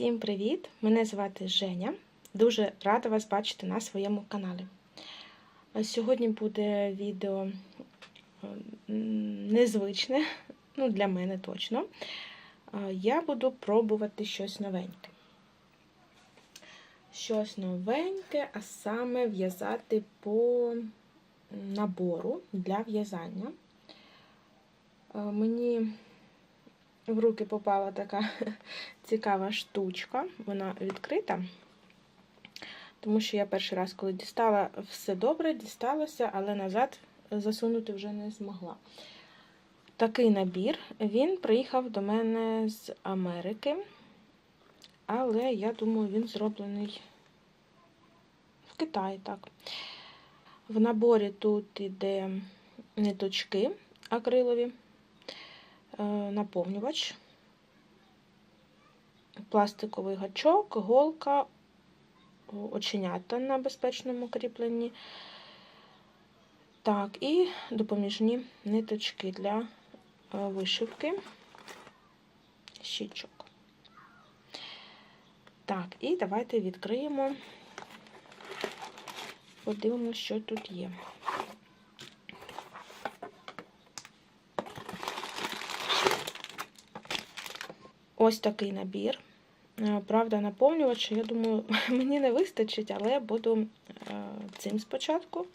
Всім привіт! Мене звати Женя. Дуже рада вас бачити на своєму каналі. Сьогодні буде відео незвичне, ну для мене точно. Я буду пробувати щось новеньке. Щось новеньке, а саме в'язати по набору для в'язання. Мені в руки попала така цікава штучка. Вона відкрита. Тому що я перший раз, коли дістала, все добре, дісталося, але назад засунути вже не змогла. Такий набір. Він приїхав до мене з Америки. Але я думаю, він зроблений в Китаї, так. В наборі тут іде ниточки акрилові наповнювач, пластиковий гачок, голка, оченята на безпечному кріпленні. Так, і допоміжні ниточки для вишивки, щічок. Так, і давайте відкриємо, подивимося, що тут є. Ось такий набір. Правда, наповнювач, я думаю, мені не вистачить, але буду цим спочатку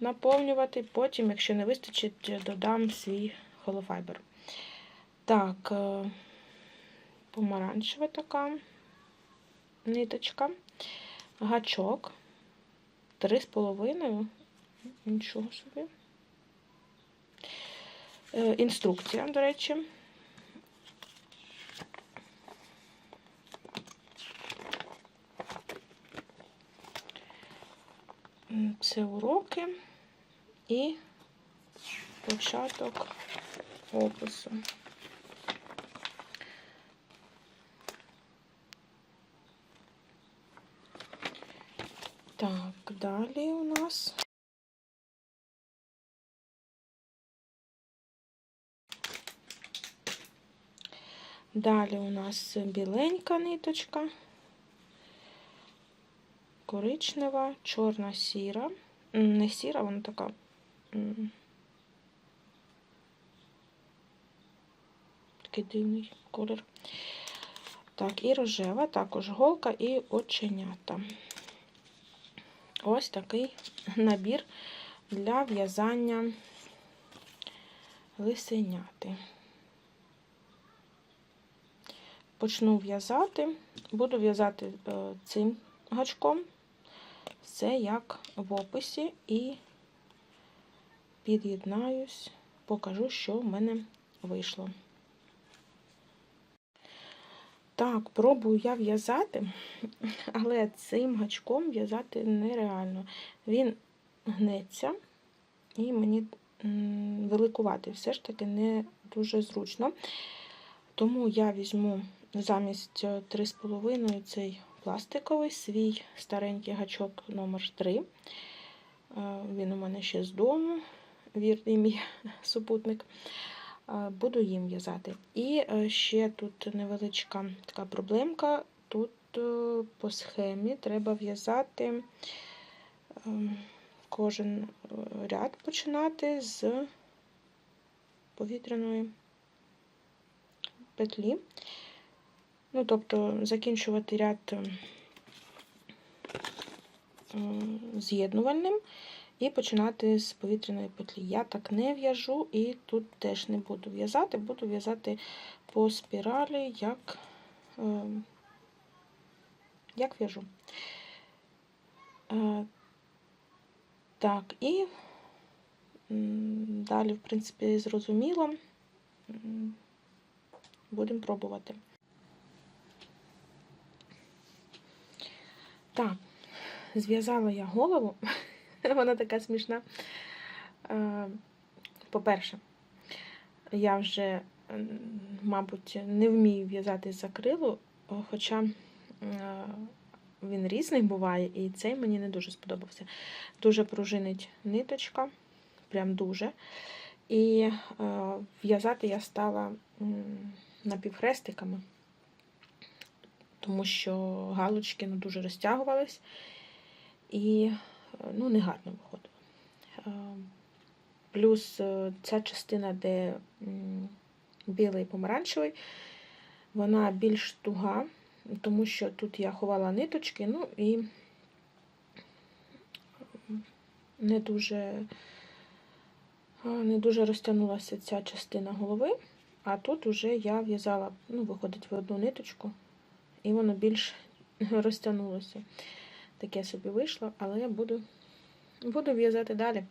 наповнювати, потім, якщо не вистачить, додам свій холофайбер. Так, помаранчева така ниточка, гачок, 3,5, нічого собі. Інструкція, до речі. Це уроки і початок опису. Так, далі у нас далі у нас біленька ниточка коричнева, чорна сіра. Не сіра, вона така. Такий дивний колір. Так, і рожева, також голка і оченята. Ось такий набір для в'язання лисеняти. Почну в'язати, буду в'язати цим гачком. Все як в описі, і під'єднаюсь, покажу, що в мене вийшло. Так, пробую я в'язати, але цим гачком в'язати нереально. Він гнеться, і мені великувати все ж таки не дуже зручно. Тому я візьму замість 3,5 цей пластиковий свій старенький гачок номер 3 Він у мене ще з дому, вірний мій супутник. Буду їм в'язати. І ще тут невеличка така проблемка. Тут по схемі треба в'язати кожен ряд починати з повітряної петлі. Ну, тобто закінчувати ряд з'єднувальним і починати з повітряної петлі. Я так не в'яжу і тут теж не буду в'язати, буду в'язати по спіралі, як як в'яжу. Так, і далі, в принципі, зрозуміло, будемо пробувати. Так, зв'язала я голову, вона така смішна. По-перше, я вже, мабуть, не вмію в'язати з хоча він різний буває, і цей мені не дуже сподобався. Дуже пружинить ниточка, прям дуже. І е, в'язати я стала напівхрестиками. Тому що галочки ну, дуже розтягувались і ну, не гарно виходило. Е, Плюс е, ця частина, де білий і помаранчевий, вона більш туга, тому що тут я ховала ниточки, ну і не дуже, не дуже розтягнулася ця частина голови, а тут вже я в'язала, ну, виходить в одну ниточку, і воно більш розтягнулося. Таке собі вийшло, але я буду, буду в'язати далі.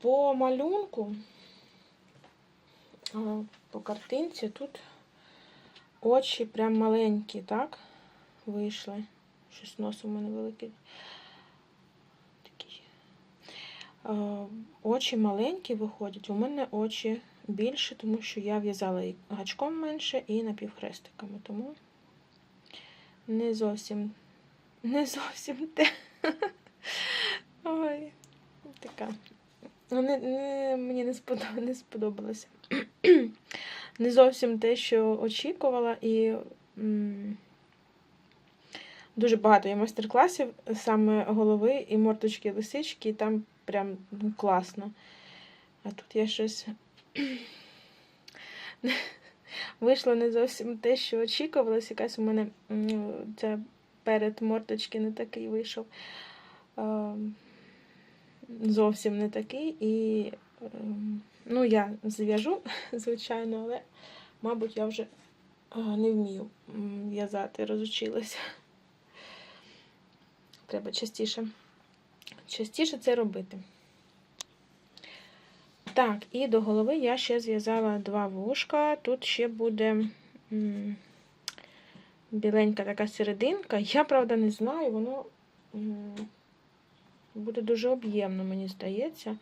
По малюнку, по картинці тут очі прям маленькі, так? Вийшли. Щось нос у мене великий. Такий. А, Очі маленькі виходять. У мене очі більше, тому що я в'язала і гачком менше, і напівхрестиками. Тому не зовсім, не зовсім те. Ой, така. Ну, Не, не, мені не сподобалося. Не сподобалося. не зовсім те, що очікувала, і м, дуже багато є майстер-класів, саме голови і морточки лисички, і там прям ну, класно. А тут я щось вийшло не зовсім те, що очікувалось. Якась у мене ця перед морточки не такий вийшов. Зовсім не такий. І ем, ну, я зв'яжу, звичайно, але, мабуть, я вже не вмію в'язати, розучилася. Треба частіше, частіше це робити. Так, і до голови я ще зв'язала два вушка. Тут ще буде біленька така серединка. Я, правда, не знаю, воно буде дуже об'ємно, мені здається.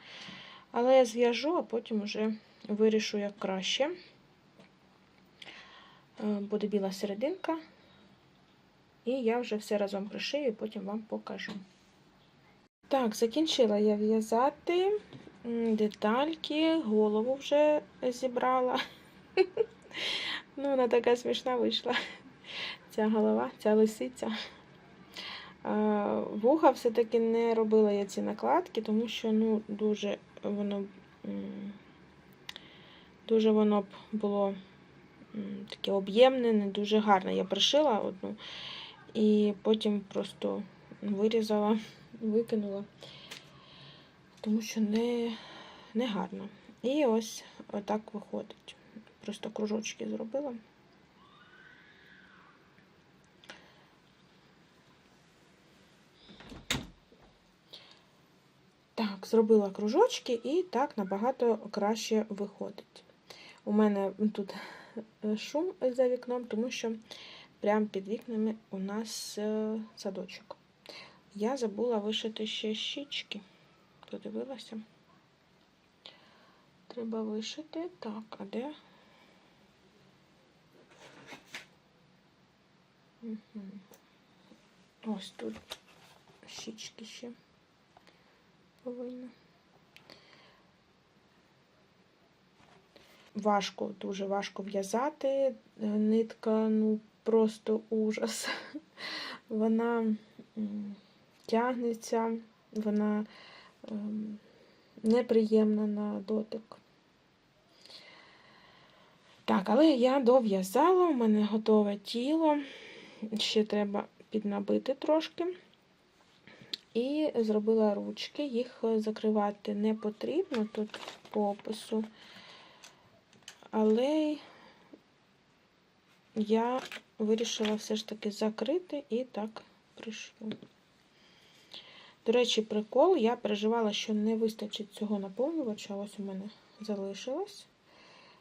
Але я зв'яжу, а потім вже вирішу як краще. Е, Буде біла серединка. І я вже все разом пришию і потім вам покажу. Так, закінчила я в'язати детальки, голову вже зібрала. Ну, вона така смішна вийшла. Ця голова, ця лисиця. Вуха все-таки не робила я ці накладки, тому що ну, дуже воно дуже воно б було таке об'ємне, не дуже гарне. Я пришила одну і потім просто вирізала, викинула, тому що не, не гарно. І ось отак виходить. Просто кружочки зробила. Так, зробила кружочки і так набагато краще виходить. У мене тут шум за вікном, тому що прямо під вікнами у нас е, садочок. Я забула вишити ще щічки. Подивилася. Треба вишити. Так, а де? Угу. Ось тут щічки ще повинна. Важко, дуже важко в'язати. Нитка, ну, просто ужас. Вона тягнеться, вона ем, неприємна на дотик. Так, але я дов'язала, у мене готове тіло. Ще треба піднабити трошки. І зробила ручки, їх закривати не потрібно тут по опису, але я вирішила все ж таки закрити і так пришью. До речі, прикол, я переживала, що не вистачить цього наповнювача, ось у мене залишилось.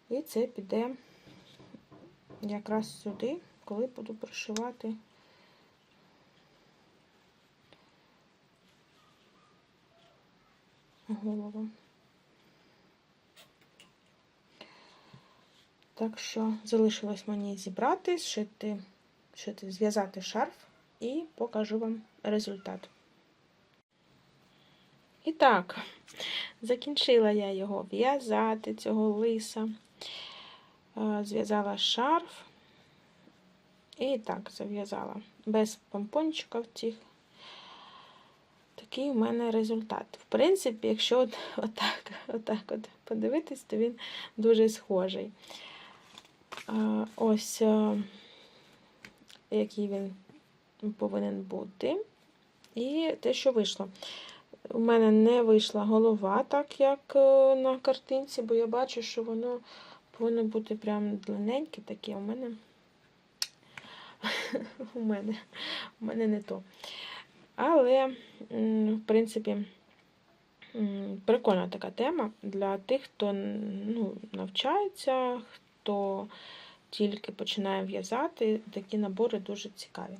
І це піде якраз сюди, коли буду пришивати. Голову. Так що залишилось мені зібрати, зшити, зв'язати шарф і покажу вам результат. І так, закінчила я його в'язати, цього лиса, зв'язала шарф. І так зав'язала без помпончиків цих. Такий у мене результат. В принципі, якщо от, отак, отак от подивитись, то він дуже схожий. Ось який він повинен бути. І те, що вийшло. У мене не вийшла голова, так як е, на картинці, бо я бачу, що воно повинно бути прям длинненьке таке. У мене у мене, у мене не то. Але, в принципі, прикольна така тема для тих, хто ну, навчається, хто тільки починає в'язати. Такі набори дуже цікаві.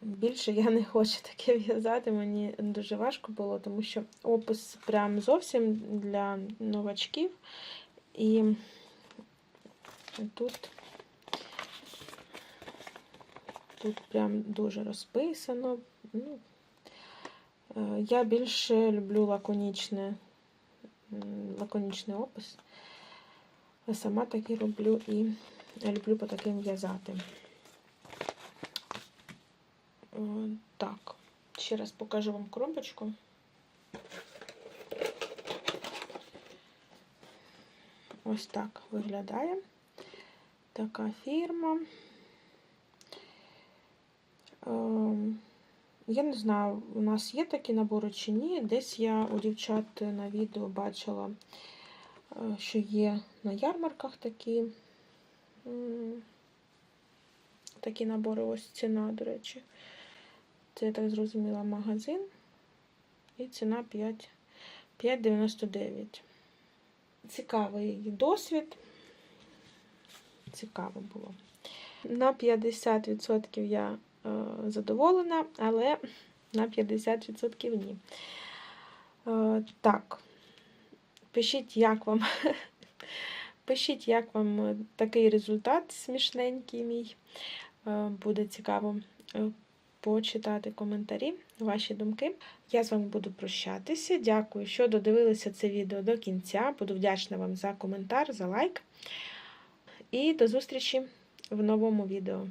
Більше я не хочу таке в'язати, мені дуже важко було, тому що опис прям зовсім для новачків. І тут тут прям дуже розписано. Ну, е, Я більше люблю лаконічне, лаконічний опис. Сама так і роблю і люблю по таким в'язати. Так, ще раз покажу вам коробочку. Ось так виглядає така фірма. Ем, я не знаю, у нас є такі набори чи ні. Десь я у дівчат на відео бачила, е, що є на ярмарках такі такі набори, ось ціна, до речі. Це, я так зрозуміла, магазин. І ціна 5,99. Цікавий досвід. Цікаво було. На 50% я е, задоволена, але на 50% ні. Е, так, пишіть, як вам. Пишіть, як вам такий результат смішненький мій. Е, буде цікаво е, почитати коментарі, ваші думки. Я з вами буду прощатися. Дякую, що додивилися це відео до кінця. Буду вдячна вам за коментар, за лайк. І до зустрічі в новому відео.